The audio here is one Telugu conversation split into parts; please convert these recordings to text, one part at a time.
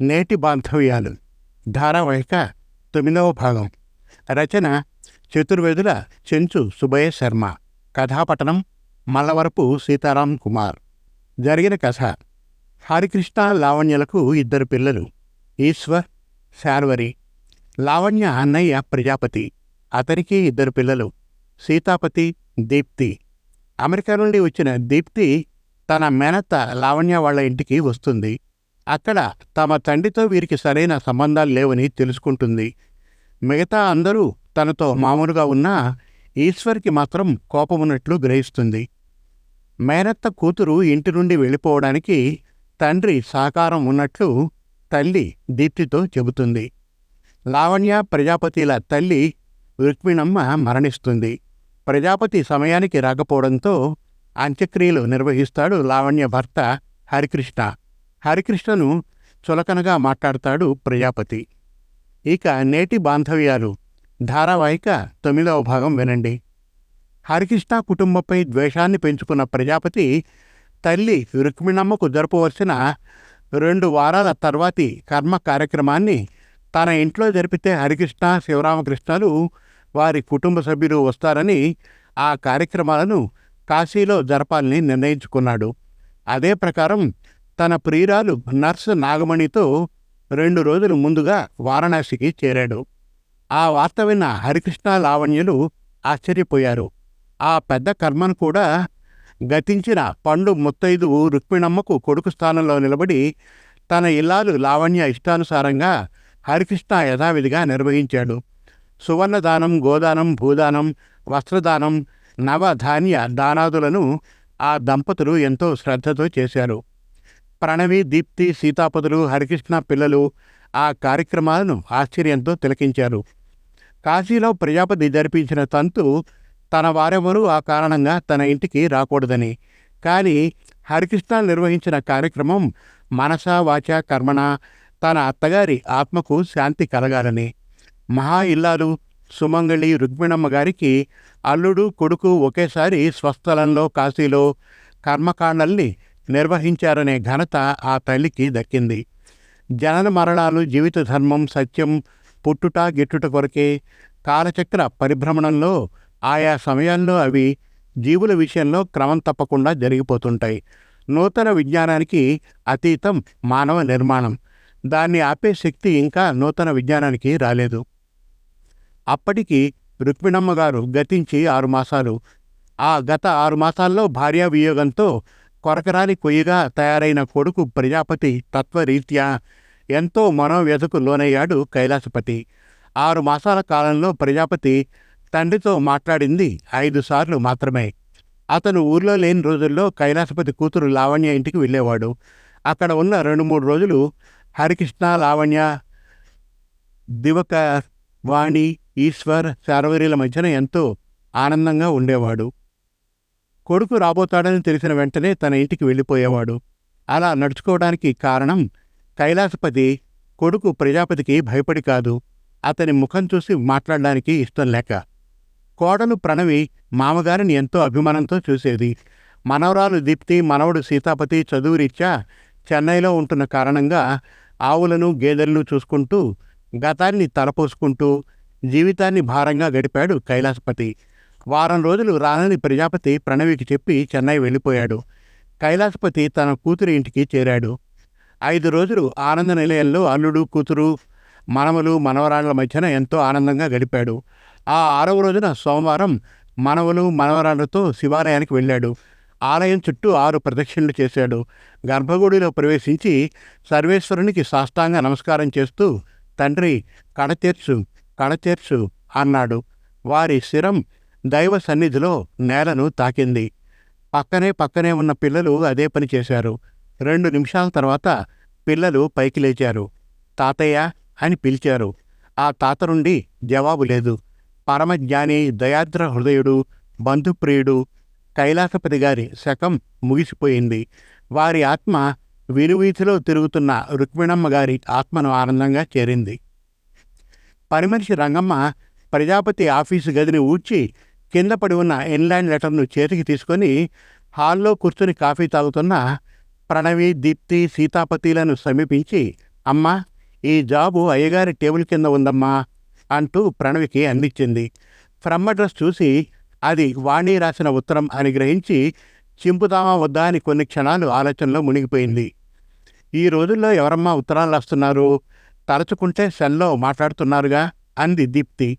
నేటి బాంధవ్యాలు. ధారావాహిక తొమ్మిదవ భాగం. రచన చతుర్వేదుల చెంచు సుభయ శర్మ. కథాపట్టణం మల్లవరపు సీతారాం కుమార్. జరిగిన కథ. హరికృష్ణ లావణ్యలకు ఇద్దరు పిల్లలు. ఈశ్వర్ శార్వరి. లావణ్య అన్నయ్య ప్రజాపతి. అతనికి ఇద్దరు పిల్లలు. సీతాపతి దీప్తి. అమెరికా నుండి వచ్చిన దీప్తి తన మేనత్త లావణ్య వాళ్ళ ఇంటికి వస్తుంది. అక్కడ తమ తండ్రితో వీరికి సరైన సంబంధాలు లేవని తెలుసుకుంటుంది. మిగతా అందరూ తనతో మామూలుగా ఉన్నా ఈశ్వర్కి మాత్రం కోపమున్నట్లు గ్రహిస్తుంది. మేనత్త కూతురు ఇంటి నుండి వెళ్ళిపోవడానికి తండ్రి సహకారం ఉన్నట్లు తల్లి దీప్తితో చెబుతుంది. లావణ్య ప్రజాపతిల తల్లి రుక్మిణమ్మ మరణిస్తుంది. ప్రజాపతి సమయానికి రాకపోవడంతో అంత్యక్రియలు నిర్వహిస్తాడు లావణ్య భర్త హరికృష్ణ. హరికృష్ణను చులకనగా మాట్లాడతాడు ప్రజాపతి ఇక నేటి బాంధవ్యాలు. ధారావాహిక తొమ్మిదవ భాగం వినండి. హరికృష్ణ కుటుంబంపై ద్వేషాన్ని పెంచుకున్న ప్రజాపతి తల్లి రుక్మిణమ్మకు జరపవలసిన రెండు వారాల తర్వాతి కర్మ కార్యక్రమాన్ని తన ఇంట్లో జరిపితే హరికృష్ణ శివరామకృష్ణలు వారి కుటుంబ సభ్యులు వస్తారని ఆ కార్యక్రమాలను కాశీలో జరపాలని నిర్ణయించుకున్నాడు. అదే ప్రకారం తన ప్రియురాలు నర్సు నాగమణితో రెండు రోజులు ముందుగా వారణాసికి చేరాడు. ఆ వార్త విన్న హరికృష్ణ లావణ్యులు ఆశ్చర్యపోయారు. ఆ పెద్ద కర్మను కూడా గతించిన పండు ముత్తైదు రుక్మిణమ్మకు కొడుకు స్థానంలో నిలబడి తన ఇల్లాలు లావణ్య ఇష్టానుసారంగా హరికృష్ణ యథావిధిగా నిర్వహించాడు. సువర్ణదానం గోదానం భూదానం వస్త్రదానం నవధాన్య దానాదులను ఆ దంపతులు ఎంతో శ్రద్ధతో చేశారు. ప్రణవి దీప్తి సీతాపతులు హరికృష్ణ పిల్లలు ఆ కార్యక్రమాలను ఆశ్చర్యంతో తిలకించారు. కాశీలో ప్రజాపతి జరిపించిన తంతు తన వారెవరూ ఆ కారణంగా తన ఇంటికి రాకూడదని. కానీ హరికృష్ణ నిర్వహించిన కార్యక్రమం మనస వాచ కర్మణ తన అత్తగారి ఆత్మకు శాంతి కలగాలని. మహా ఇల్లాలు సుమంగళి రుక్మిణమ్మ గారికి అల్లుడు కొడుకు ఒకేసారి స్వస్థలంలో కాశీలో కర్మకాండల్ని నిర్వహించారనే ఘనత ఆ తల్లికి దక్కింది. జనన మరణాలు జీవిత ధర్మం సత్యం పుట్టుట గిట్టుట కొరకే కాలచక్ర పరిభ్రమణంలో ఆయా సమయాల్లో అవి జీవుల విషయంలో క్రమం తప్పకుండా జరిగిపోతుంటాయి. నూతన విజ్ఞానానికి అతీతం మానవ నిర్మాణం. దాన్ని ఆపే శక్తి ఇంకా నూతన విజ్ఞానానికి రాలేదు. అప్పటికి రుక్మిణమ్మ గారు గతించి ఆరు మాసాలు. ఆ గత ఆరు మాసాల్లో భార్యా వియోగంతో కొరకరాని కొయ్యగా తయారైన కొడుకు ప్రజాపతి తత్వరీత్యా ఎంతో మనోవ్యధకు లోనయ్యాడు కైలాసపతి. ఆరు మాసాల కాలంలో ప్రజాపతి తండ్రితో మాట్లాడింది ఐదు సార్లు మాత్రమే. అతను ఊర్లో లేని రోజుల్లో కైలాసపతి కూతురు లావణ్య ఇంటికి వెళ్ళేవాడు. అక్కడ ఉన్న రెండు మూడు రోజులు హరికృష్ణ లావణ్య దివకర్ వాణి ఈశ్వర్ శార్వరీల మధ్యన ఎంతో ఆనందంగా ఉండేవాడు. కొడుకు రాబోతాడని తెలిసిన వెంటనే తన ఇంటికి వెళ్ళిపోయేవాడు. అలా నడుచుకోవడానికి కారణం కైలాసపతి కొడుకు ప్రజాపతికి భయపడి కాదు. అతని ముఖం చూసి మాట్లాడడానికి ఇష్టం లేక. కోడలు ప్రణవి మామగారిని ఎంతో అభిమానంతో చూసేది. మనవరాలు దీప్తి మనవడు సీతాపతి చదువురీత్యా చెన్నైలో ఉంటున్న కారణంగా ఆవులను గేదెలను చూసుకుంటూ గతాన్ని తలపోసుకుంటూ జీవితాన్ని భారంగా గడిపాడు కైలాసపతి. వారం రోజులు రానని ప్రజాపతి ప్రణవికి చెప్పి చెన్నై వెళ్ళిపోయాడు. కైలాసపతి తన కూతురి ఇంటికి చేరాడు. ఐదు రోజులు ఆనంద నిలయంలో అల్లుడు కూతురు మనవలు మనవరాళ్ళ మధ్యన ఎంతో ఆనందంగా గడిపాడు. ఆ ఆరవ రోజున సోమవారం మనవలు మనవరాళ్ళతో శివాలయానికి వెళ్ళాడు. ఆలయం చుట్టూ ఆరు ప్రదక్షిణలు చేశాడు. గర్భగుడిలో ప్రవేశించి సర్వేశ్వరునికి సాష్టాంగ నమస్కారం చేస్తూ తండ్రి కడతీర్చు కడతీర్చు అన్నాడు. వారి శిరం దైవ సన్నిధిలో నేలను తాకింది. పక్కనే పక్కనే ఉన్న పిల్లలు అదే పని చేశారు. రెండు నిమిషాల తర్వాత పిల్లలు పైకి లేచారు. తాతయ్య అని పిలిచారు. ఆ తాత నుండి జవాబు లేదు. పరమజ్ఞాని దయాద్ర హృదయుడు బంధుప్రియుడు కైలాసపతి గారి శకం ముగిసిపోయింది. వారి ఆత్మ వినువీధిలో తిరుగుతున్న రుక్మిణమ్మ గారి ఆత్మను ఆనందంగా చేరింది. పరిమర్శి రంగమ్మ ప్రజాపతి ఆఫీసు గదిని ఊడ్చి కింద పడి ఉన్న ఇన్లైన్ లెటర్ను చేతికి తీసుకొని హాల్లో కూర్చుని కాఫీ తాగుతున్న ప్రణవి దీప్తి సీతాపతిలను సమీపించి అమ్మా ఈ జాబు అయ్యగారి టేబుల్ కింద ఉందమ్మా అంటూ ప్రణవికి అందించింది. ఫ్రమ్ అడ్రస్ చూసి అది వాణి రాసిన ఉత్తరం అని గ్రహించి చింపుదామా వద్దా అని కొన్ని క్షణాలు ఆలోచనలో మునిగిపోయింది. ఈ రోజుల్లో ఎవరమ్మా ఉత్తరాలు రాస్తున్నారు? తరచుకుంటే సెల్లో మాట్లాడుతున్నారుగా అంది దీప్తి.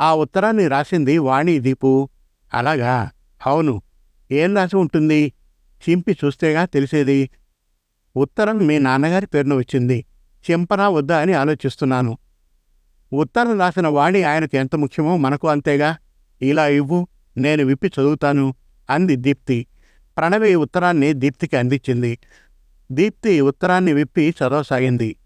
ఆ ఉత్తరాన్ని రాసింది వాణి దీపు అలాగా? అవును. ఏం రాసి ఉంటుంది? చింపి చూస్తేగా తెలిసేది. ఉత్తరం మీ నాన్నగారి పేరున వచ్చింది చింపనా వద్దా అని ఆలోచిస్తున్నాను. ఉత్తరం రాసిన వాణి ఆయనకు ఎంత ముఖ్యమో మనకు అంతేగా. ఇలా ఇవ్వు నేను విప్పి చదువుతాను అంది దీప్తి. ప్రణవి ఉత్తరాన్ని దీప్తికి అందించింది. దీప్తి ఉత్తరాన్ని విప్పి చదవసాగింది.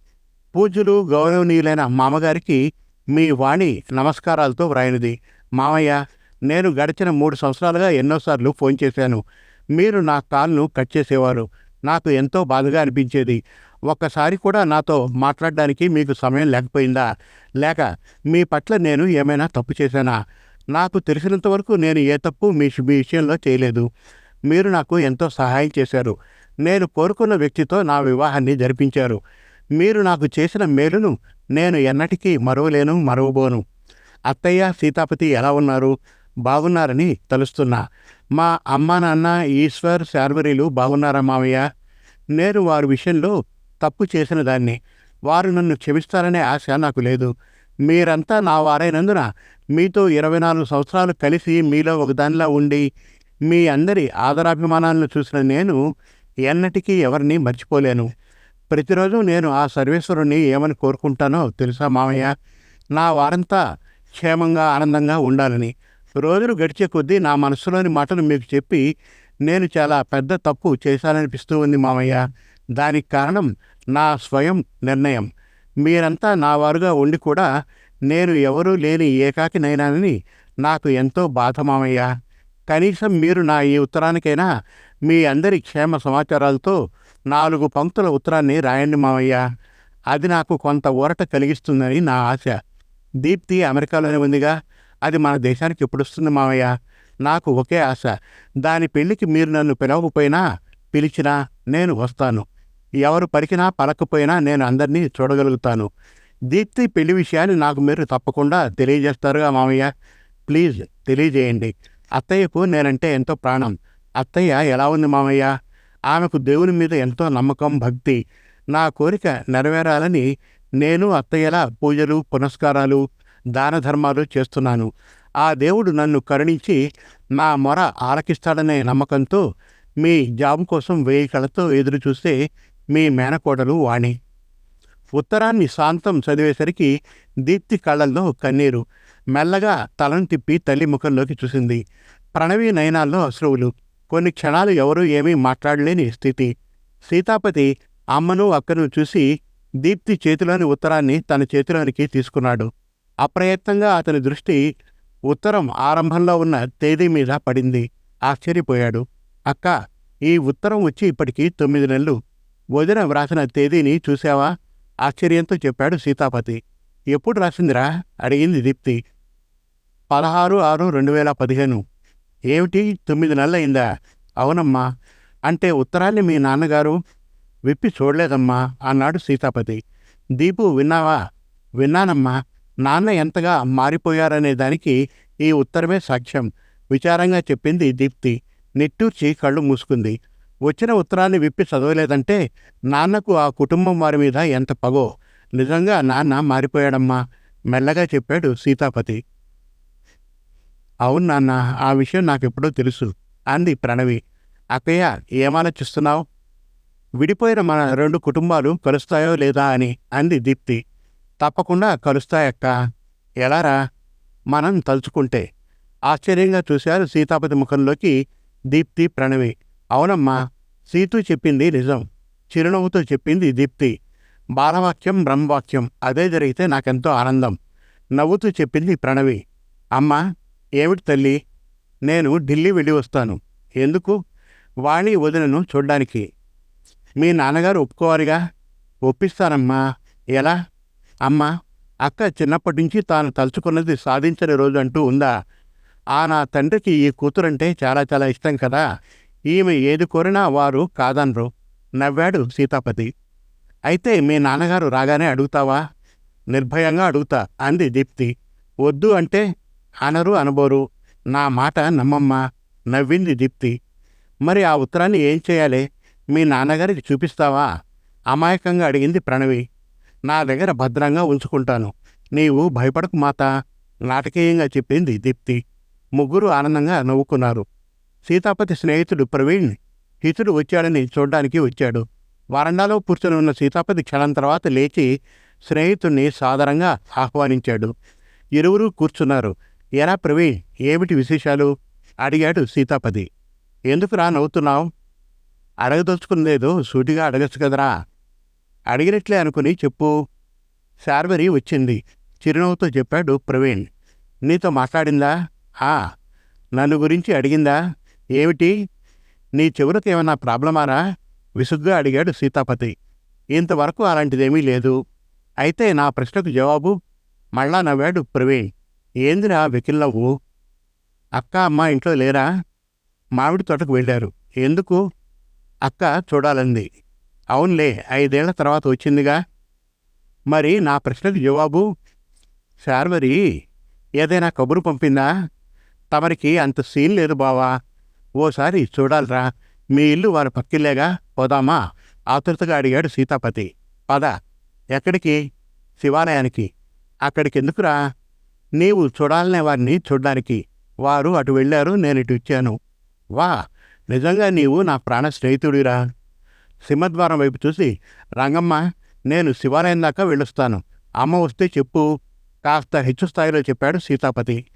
పూజ్యులు గౌరవనీయులైన మామగారికి మీ వాణి నమస్కారాలతో వ్రాయినది. మామయ్య నేను గడిచిన మూడు సంవత్సరాలుగా ఎన్నోసార్లు ఫోన్ చేశాను. మీరు నా కాల్ను కట్ చేసేవారు. నాకు ఎంతో బాధగా అనిపించేది. ఒక్కసారి కూడా నాతో మాట్లాడడానికి మీకు సమయం లేకపోయిందా? లేక మీ పట్ల నేను ఏమైనా తప్పు చేశానా? నాకు తెలిసినంత వరకు నేను ఏ తప్పు మీ మీ విషయంలో చేయలేదు. మీరు నాకు ఎంతో సహాయం చేశారు. నేను కోరుకున్న వ్యక్తితో నా వివాహాన్ని జరిపించారు. మీరు నాకు చేసిన మేలును నేను ఎన్నటికీ మరవలేను మరవబోను. అత్తయ్య సీతాపతి ఎలా ఉన్నారు? బాగున్నారని తలుస్తున్నా. మా అమ్మ నాన్న ఈశ్వర్ శార్వరీలు బాగున్నారా మావయ్య? నేను వారి విషయంలో తప్పు చేసిన దాన్ని. వారు నన్ను క్షమిస్తారనే ఆశ నాకు లేదు. మీరంతా నా వారైనందున మీతో ఇరవై నాలుగు సంవత్సరాలు కలిసి మీలో ఒకదానిలా ఉండి మీ అందరి ఆదరాభిమానాలను చూసిన నేను ఎన్నటికీ ఎవరిని మర్చిపోలేను. ప్రతిరోజు నేను ఆ సర్వేశ్వరుని ఏమని కోరుకుంటానో తెలుసా మామయ్య? నా వారంతా క్షేమంగా ఆనందంగా ఉండాలని. రోజులు గడిచే కొద్దీ నా మనసులోని మాటలు మీకు చెప్పి నేను చాలా పెద్ద తప్పు చేశాననిపిస్తూ ఉంది మామయ్య. దానికి కారణం నా స్వయం నిర్ణయం. మీరంతా నా వారుగా ఉండి కూడా నేను ఎవరూ లేని ఏకాకినైనానని నాకు ఎంతో బాధ మామయ్య. కనీసం మీరు నా ఈ ఉత్తరానికైనా మీ అందరి క్షేమ సమాచారాలతో నాలుగు పంక్తుల ఉత్తరాన్ని రాయండి మామయ్య అది నాకు కొంత ఊరట కలిగిస్తుందని నా ఆశ. దీప్తి అమెరికాలోనే ఉందిగా. అది మన దేశానికి ఎప్పుడు వస్తుంది మామయ్య నాకు ఒకే ఆశ. దాని పెళ్ళికి మీరు నన్ను పిలవకపోయినా పిలిచినా నేను వస్తాను. ఎవరు పలికినా పలకపోయినా నేను అందరినీ చూడగలుగుతాను. దీప్తి పెళ్ళి విషయాన్ని నాకు మీరు తప్పకుండా తెలియజేస్తారుగా మామయ్య ప్లీజ్ తెలియజేయండి. అత్తయ్యకు నేనంటే ఎంతో ప్రాణం. అత్తయ్య ఎలా ఉంది మామయ్య? ఆమెకు దేవుని మీద ఎంతో నమ్మకం భక్తి. నా కోరిక నెరవేరాలని నేను అత్తయ్యలా పూజలు పునస్కారాలు దాన ధర్మాలు చేస్తున్నాను. ఆ దేవుడు నన్ను కరుణించి నా మొర ఆలకిస్తాడనే నమ్మకంతో మీ జాబు కోసం వెయ్యి కళతో ఎదురు చూస్తే మీ మేనకోడలు వాణి. ఉత్తరాన్ని శాంతం చదివేసరికి దీప్తి కళ్ళల్లో కన్నీరు. మెల్లగా తలను తిప్పి తల్లి ముఖంలోకి చూసింది. ప్రణవి నయనాల్లో అశ్రువులు. కొన్ని క్షణాలు ఎవరూ ఏమీ మాట్లాడలేని స్థితి. సీతాపతి అమ్మను అక్కను చూసి దీప్తి చేతిలోని ఉత్తరాన్ని తన చేతిలోనికి తీసుకున్నాడు. అప్రయత్నంగా అతని దృష్టి ఉత్తరం ఆరంభంలో ఉన్న తేదీ మీద పడింది. ఆశ్చర్యపోయాడు. అక్క ఈ ఉత్తరం వచ్చి ఇప్పటికి తొమ్మిది నెలలు. వదిన వ్రాసిన తేదీని చూశావా? ఆశ్చర్యంతో చెప్పాడు సీతాపతి. ఎప్పుడు రాసిందిరా? అడిగింది దీప్తి. పదహారు ఆరు రెండు వేల పదిహేను. ఏమిటి? తొమ్మిది నెలలైందా అవునమ్మా. అంటే ఉత్తరాన్ని మీ నాన్నగారు విప్పి చూడలేదమ్మా అన్నాడు సీతాపతి. దీపు విన్నావా? విన్నానమ్మా. నాన్న ఎంతగా మారిపోయారనే దానికి ఈ ఉత్తరమే సాక్ష్యం. విచారంగా చెప్పింది దీప్తి. నిట్టూర్చి కళ్ళు మూసుకుంది. వచ్చిన ఉత్తరాన్ని విప్పి చదవలేదంటే నాన్నకు ఆ కుటుంబం వారి మీద ఎంత పగో. నిజంగా నాన్న మారిపోయాడమ్మా. మెల్లగా చెప్పాడు సీతాపతి. అవును నాన్న ఆ విషయం నాకెప్పుడో తెలుసు అంది ప్రణవి. అక్కయ్య ఏమాలోచిస్తున్నావు విడిపోయిన మన రెండు కుటుంబాలు కలుస్తాయో లేదా అని అంది దీప్తి. తప్పకుండా కలుస్తాయక్క. ఎలారా? మనం తలుచుకుంటే. ఆశ్చర్యంగా చూశారు సీతాపతి ముఖంలోకి దీప్తి ప్రణవి. అవునమ్మా సీతు చెప్పింది నిజం. చిరునవ్వుతో చెప్పింది దీప్తి. బాలవాక్యం బ్రహ్మవాక్యం అదే జరిగితే నాకెంతో ఆనందం. నవ్వుతూ చెప్పింది ప్రణవి. అమ్మా ఏమిటి తల్లి? నేను ఢిల్లీ వెళ్ళి వస్తాను. ఎందుకు? వాణి వదినను చూడ్డానికి. మీ నాన్నగారు ఒప్పుకోవాలిగా? ఒప్పిస్తానమ్మా ఎలా? అమ్మా అక్క చిన్నప్పటి నుంచి తాను తలుచుకున్నది సాధించని రోజు అంటూ ఉందా? ఆ నా తండ్రికి ఈ కూతురంటే చాలా చాలా ఇష్టం కదా. ఈమె ఏది కోరినా వారు కాదనరు. నవ్వాడు సీతాపతి. అయితే మీ నాన్నగారు రాగానే అడుగుతావా? నిర్భయంగా అడుగుతా అంది దీప్తి. వద్దు అంటే అనరు అనబోరు. నా మాట నమ్మమ్మా నవ్వింది దీప్తి. మరి ఆ ఉత్తరాన్ని ఏం చేయాలి? మీ నాన్నగారికి చూపిస్తావా? అమాయకంగా అడిగింది ప్రణవి. నా దగ్గర భద్రంగా ఉంచుకుంటాను. నీవు భయపడకు మాత నాటకీయంగా చెప్పింది దీప్తి. ముగ్గురు ఆనందంగా నవ్వుకున్నారు. సీతాపతి స్నేహితుడు ప్రవీణ్ హితుడు వచ్చాడని చూడ్డానికి వచ్చాడు. వరండాలో కూర్చొని ఉన్న సీతాపతి క్షణం తర్వాత లేచి స్నేహితుణ్ణి సాదరంగా ఆహ్వానించాడు. ఇరువురు కూర్చున్నారు. ఎరా ప్రవీణ్ ఏమిటి విశేషాలు? అడిగాడు సీతాపతి. ఎందుకురా నవ్వుతున్నావు? అడగదలుచుకునేదో సూటిగా అడగచ్చు కదరా. అడిగినట్లే అనుకుని చెప్పు. శార్వరి వచ్చింది చిరునవ్వుతో చెప్పాడు ప్రవీణ్. నీతో మాట్లాడిందా? ఆ. నన్ను గురించి అడిగిందా? ఏమిటి? నీ చెవులకు ఏమన్నా ప్రాబ్లమారా విసుగ్గా అడిగాడు సీతాపతి. ఇంతవరకు అలాంటిదేమీ లేదు. అయితే నా ప్రశ్నకు జవాబు? మళ్ళా నవ్వాడు ప్రవీణ్. ఏందిరా వెకిల్లవ్వు అక్క అమ్మ ఇంట్లో లేరా? మామిడి తోటకు వెళ్ళారు. ఎందుకు? అక్క చూడాలంది. అవునులే ఐదేళ్ళ తర్వాత వచ్చిందిగా. మరి నా ప్రశ్నకు జవాబు? శార్వరి ఏదైనా కబురు పంపిందా? తమరికి అంత సీన్ లేదు బావా. ఓసారి చూడాలిరా. మీ ఇల్లు వారి పక్కిల్లేగా పోదామా? ఆతృతగా అడిగాడు సీతాపతి. పద ఎక్కడికి? శివాలయానికి. అక్కడికెందుకురా? నీవు చూడాలనే వారిని చూడడానికి వారు అటు వెళ్ళారు నేను ఇటు ఇచ్చాను వా నిజంగా నీవు నా ప్రాణ స్నేహితుడిరా. సింహద్వారం వైపు చూసి రంగమ్మ నేను శివాలయం దాకా వెళ్ళొస్తాను. అమ్మ వస్తే చెప్పు. కాస్త హెచ్చు స్థాయిలో చెప్పాడు సీతాపతి.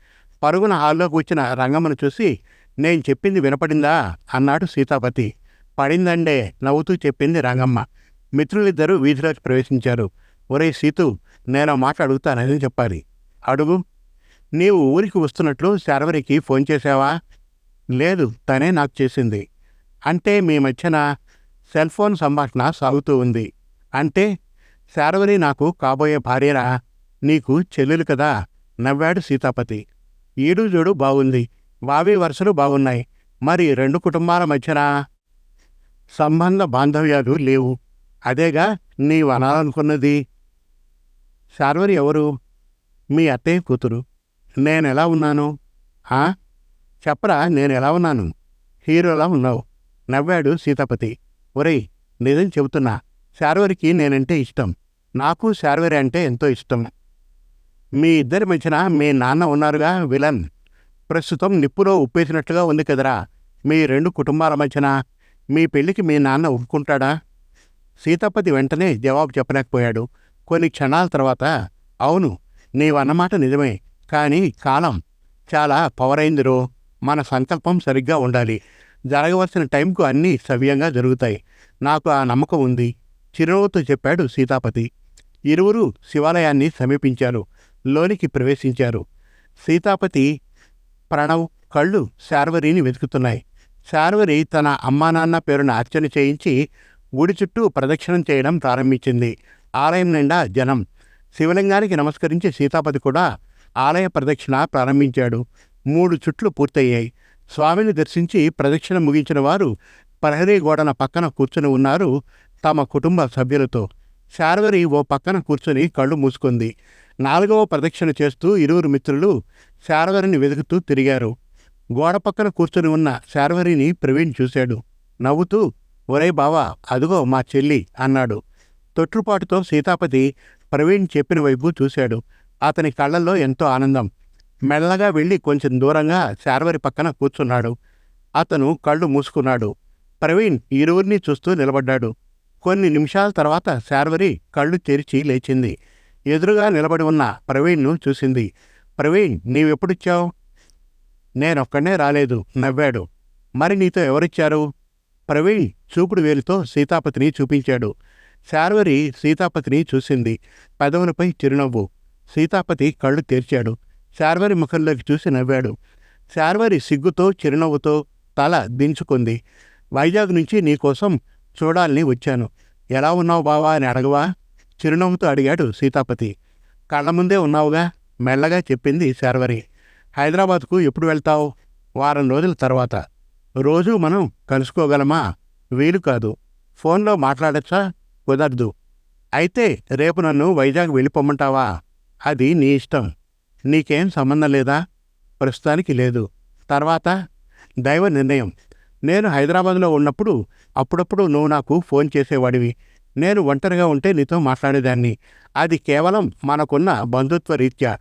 పరుగున హాల్లో వచ్చిన రంగమ్మను చూసి నేను చెప్పింది వినపడిందా? అన్నాడు సీతాపతి. పడిందండే నవ్వుతూ చెప్పింది రంగమ్మ. మిత్రులిద్దరూ వీధిలోకి ప్రవేశించారు. ఒరే సీతు నేను మాట అడుగుతానని చెప్పాలి. అడుగు. నీవు ఊరికి వస్తున్నట్లు శర్వరికి ఫోన్ చేశావా? లేదు తనే నాకు చేసింది. అంటే మీ మధ్యన సెల్ ఫోన్ సంభాషణ సాగుతూ ఉంది. అంటే శారవరి నాకు కాబోయే భార్యరా? నీకు చెల్లెలు కదా? నవ్వాడు సీతాపతి. ఈడు జోడు బాగుంది వావి వరుసలు బాగున్నాయి మరి రెండు కుటుంబాల మధ్యన సంబంధ బాంధవ్యాలు లేవు. అదేగా నీవు అనాలనుకున్నది? శార్వరి ఎవరు? మీ అత్తయ్య కూతురు. నేనెలా ఉన్నాను? ఆ? చెప్పరా నేనెలా ఉన్నాను? హీరోలా ఉన్నావు. నవ్వాడు సీతాపతి. ఒరేయ్ నిజం చెబుతున్నా. శార్వరికి నేనంటే ఇష్టం. నాకు శార్వరి అంటే ఎంతో ఇష్టం. మీ ఇద్దరి మధ్యన మీ నాన్న ఉన్నారుగా విలన్. ప్రస్తుతం నిప్పులో ఉప్పేసినట్లుగా ఉంది కదరా. మీ రెండు కుటుంబాల మధ్యన మీ పెళ్ళికి మీ నాన్న ఒప్పుకుంటాడా? సీతాపతి వెంటనే జవాబు చెప్పలేకపోయాడు. కొన్ని క్షణాల తర్వాత అవును నీవన్నమాట నిజమే కానీ కాలం చాలా పవరైందిరో. మన సంకల్పం సరిగ్గా ఉండాలి. జరగవలసిన టైంకు అన్నీ సవ్యంగా జరుగుతాయి. నాకు ఆ నమ్మకం ఉంది. చిరునవ్వుతో చెప్పాడు సీతాపతి. ఇరువురు శివాలయాన్ని సమీపించారు. లోనికి ప్రవేశించారు. సీతాపతి ప్రణవ్ కళ్ళు శార్వరిని వెతుకుతున్నాయి. శార్వరి తన అమ్మానాన్న పేరున అర్చన చేయించి గుడి చుట్టూ ప్రదక్షిణం చేయడం ప్రారంభించింది. ఆలయం నిండా జనం శివలింగానికి నమస్కరించి సీతాపతి కూడా ఆలయ ప్రదక్షిణ ప్రారంభించాడు. మూడు చుట్లు పూర్తయ్యాయి. స్వామిని దర్శించి ప్రదక్షిణ ముగించిన వారు ప్రహరీ గోడన పక్కన కూర్చుని ఉన్నారు తమ కుటుంబ సభ్యులతో. శార్వరి ఓ పక్కన కూర్చొని కళ్ళు మూసుకుంది. నాలుగవ ప్రదక్షిణ చేస్తూ ఇరువురు మిత్రులు శార్వరిని వెతుకుతూ తిరిగారు. గోడ పక్కన కూర్చొని ఉన్న శార్వరిని ప్రవీణ్ చూశాడు. నవ్వుతూ ఒరే బావా అదుగో మా చెల్లి అన్నాడు. తొట్టుపాటుతో సీతాపతి ప్రవీణ్ చెప్పిన వైపు చూశాడు. అతని కళ్ళల్లో ఎంతో ఆనందం. మెల్లగా వెళ్ళి కొంచెం దూరంగా శార్వరి పక్కన కూర్చున్నాడు. అతను కళ్ళు మూసుకున్నాడు. ప్రవీణ్ ఇరువురిని చూస్తూ నిలబడ్డాడు. కొన్ని నిమిషాల తర్వాత శార్వరి కళ్ళు తెరిచి లేచింది. ఎదురుగా నిలబడి ఉన్న ప్రవీణ్ను చూసింది. ప్రవీణ్ నీవెప్పుడిచ్చావు? నేనొక్కడే రాలేదు నవ్వాడు. మరి నీతో ఎవరిచ్చారు? ప్రవీణ్ చూపుడు వేలుతో సీతాపతిని చూపించాడు. శార్వరి సీతాపతిని చూసింది. పెదవులపై చిరునవ్వు. సీతాపతి కళ్ళు తెరిచాడు. శార్వరి ముఖంలోకి చూసి నవ్వాడు. శార్వరి సిగ్గుతో చిరునవ్వుతో తల దించుకుంది. వైజాగ్ నుంచి నీకోసం చూడాలని వచ్చాను. ఎలా ఉన్నావు బావా అని అడగవా? చిరునవ్వుతో అడిగాడు సీతాపతి. కళ్ళ ముందే ఉన్నావుగా? మెల్లగా చెప్పింది శార్వరి. హైదరాబాద్కు ఎప్పుడు వెళ్తావు? వారం రోజుల తర్వాత. రోజూ మనం కలుసుకోగలమా? వీలు కాదు. ఫోన్లో మాట్లాడచ్చా? కుదరదు. అయితే రేపు నన్ను వైజాగ్ వెళ్ళిపోమ్మంటావా అది నీ ఇష్టం. నీకేం సంబంధం లేదా? ప్రస్తుతానికి లేదు. తర్వాత దైవ నిర్ణయం. నేను హైదరాబాద్లో ఉన్నప్పుడు అప్పుడప్పుడు నువ్వు నాకు ఫోన్ చేసేవాడివి. నేను ఒంటరిగా ఉంటే నీతో మాట్లాడేదాన్ని. అది కేవలం మనకున్న బంధుత్వ రీత్యా.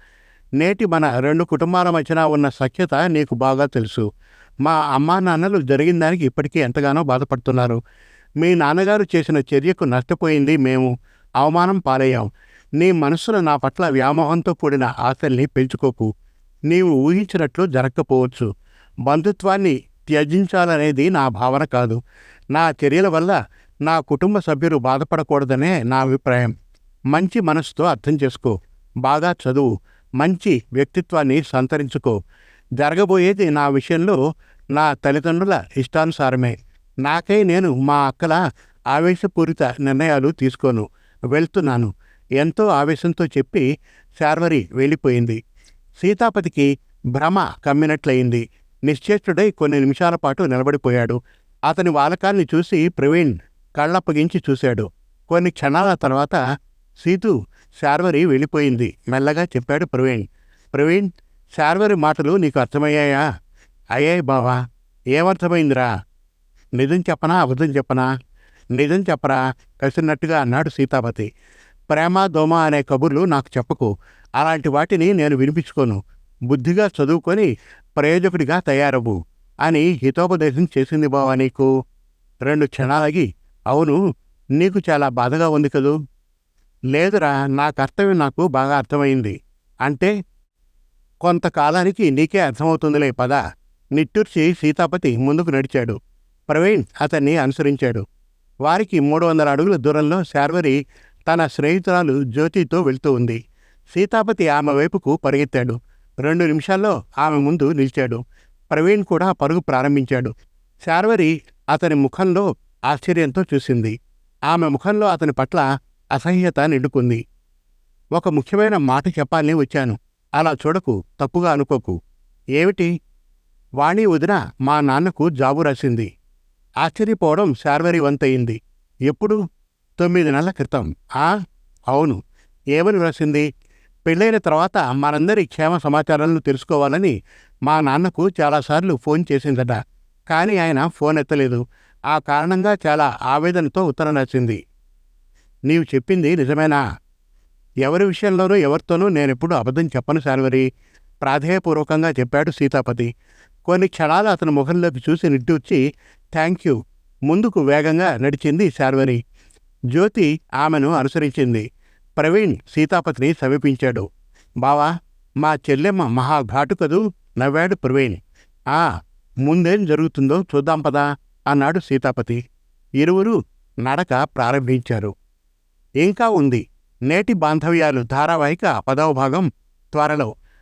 నేటి మన రెండు కుటుంబాల మధ్యన ఉన్న సఖ్యత నీకు బాగా తెలుసు. మా అమ్మా నాన్నలు జరిగిన దానికి ఇప్పటికీ ఎంతగానో బాధపడుతున్నారు. మీ నాన్నగారు చేసిన చర్యకు నష్టపోయింది మేము. అవమానం పాలయ్యాం. నీ మనసులో నా పట్ల వ్యామోహంతో కూడిన ఆశల్ని పెంచుకోకు. నీవు ఊహించినట్లు జరగకపోవచ్చు. బంధుత్వాన్ని త్యజించాలనేది నా భావన కాదు. నా చర్యల వల్ల నా కుటుంబ సభ్యులు బాధపడకూడదనే నా అభిప్రాయం. మంచి మనసుతో అర్థం చేసుకో. బాగా చదువు. మంచి వ్యక్తిత్వాన్ని సంతరించుకో. జరగబోయేది నా విషయంలో నా తల్లిదండ్రుల ఇష్టానుసారమే. నాకై నేను మా అక్కల ఆవేశపూరిత నిర్ణయాలు తీసుకోను వెళ్తున్నాను. ఎంతో ఆవేశంతో చెప్పి శార్వరి వెళ్ళిపోయింది. సీతాపతికి భ్రమ కమ్మినట్లయింది. నిశ్చేష్టుడై కొన్ని నిమిషాల పాటు నిలబడిపోయాడు. అతని వాలకాన్ని చూసి ప్రవీణ్ కళ్ళప్పగించి చూశాడు. కొన్ని క్షణాల తర్వాత సీతు శార్వరి వెళ్ళిపోయింది. మెల్లగా చెప్పాడు ప్రవీణ్. ప్రవీణ్ శార్వరి మాటలు నీకు అర్థమయ్యాయా? అయ్యాయి బావా ఏమర్థమైందిరా? నిజం చెప్పనా? అబద్ధం చెప్పనా? నిజం చెప్పరా? కలిసినట్టుగా అన్నాడు సీతాపతి. ప్రేమ దోమ అనే కబుర్లు నాకు చెప్పకు. అలాంటి వాటిని నేను వినిపించుకోను. బుద్ధిగా చదువుకొని ప్రయోజకుడిగా తయారవు అని హితోపదేశం చేసింది బావా నీకు? రెండు క్షణాలగి. అవును నీకు చాలా బాధగా ఉంది కదూ? లేదురా నా కర్తవ్యం నాకు బాగా అర్థమైంది. అంటే? కొంతకాలానికి నీకే అర్థమవుతుందిలే పద. నిట్టూర్చి సీతాపతి ముందుకు నడిచాడు. ప్రవీణ్ అతన్ని అనుసరించాడు. వారికి మూడు వందల అడుగుల దూరంలో శార్వరి తన స్నేహితురాలు జ్యోతితో వెళ్తూ ఉంది. సీతాపతి ఆమె వైపుకు పరిగెత్తాడు. రెండు నిమిషాల్లో ఆమె ముందు నిలిచాడు. ప్రవీణ్ కూడా పరుగు ప్రారంభించాడు. శార్వరి అతని ముఖంలో ఆశ్చర్యంతో చూసింది. ఆమె ముఖంలో అతని పట్ల అసహ్యత నిండుకుంది. ఒక ముఖ్యమైన మాట చెప్పాలని వచ్చాను. అలా చూడకు తప్పుగా అనుకోకు. ఏమిటి? వాణి వదిన మా నాన్నకు జాబు రాసింది. ఆశ్చర్యపోవడం శార్వరి వంతయింది. ఎప్పుడు? తొమ్మిది నెలల క్రితం. ఆ? అవును. ఏమని వ్రాసింది? పెళ్ళైన తర్వాత మనందరి క్షేమ సమాచారాలను తెలుసుకోవాలని మా నాన్నకు చాలాసార్లు ఫోన్ చేసిందట. కానీ ఆయన ఫోన్ ఎత్తలేదు. ఆ కారణంగా చాలా ఆవేదనతో ఉత్తరం రాసింది. నీవు చెప్పింది నిజమేనా? ఎవరి విషయంలోనూ ఎవరితోనూ నేనెప్పుడు అబద్ధం చెప్పను శార్వరి. ప్రాధేయపూర్వకంగా చెప్పాడు సీతాపతి. కొన్ని క్షణాలు అతని ముఖంలోకి చూసి నిట్టూర్చి థ్యాంక్ యూ ముందుకు వేగంగా నడిచింది శార్వరి. జ్యోతి ఆమెను అనుసరించింది. ప్రవీణ్ సీతాపతిని సమీపించాడు. బావా మా చెల్లెమ్మ మహాఘాటు కదూ? నవ్వాడు ప్రవీణ్. ఆ ముందేం జరుగుతుందో చూద్దాం పదా అన్నాడు సీతాపతి. ఇరువురు నడక ప్రారంభించారు. ఇంకా ఉంది. నేటి బాంధవ్యాలు ధారావాహిక పదవ భాగం త్వరలో.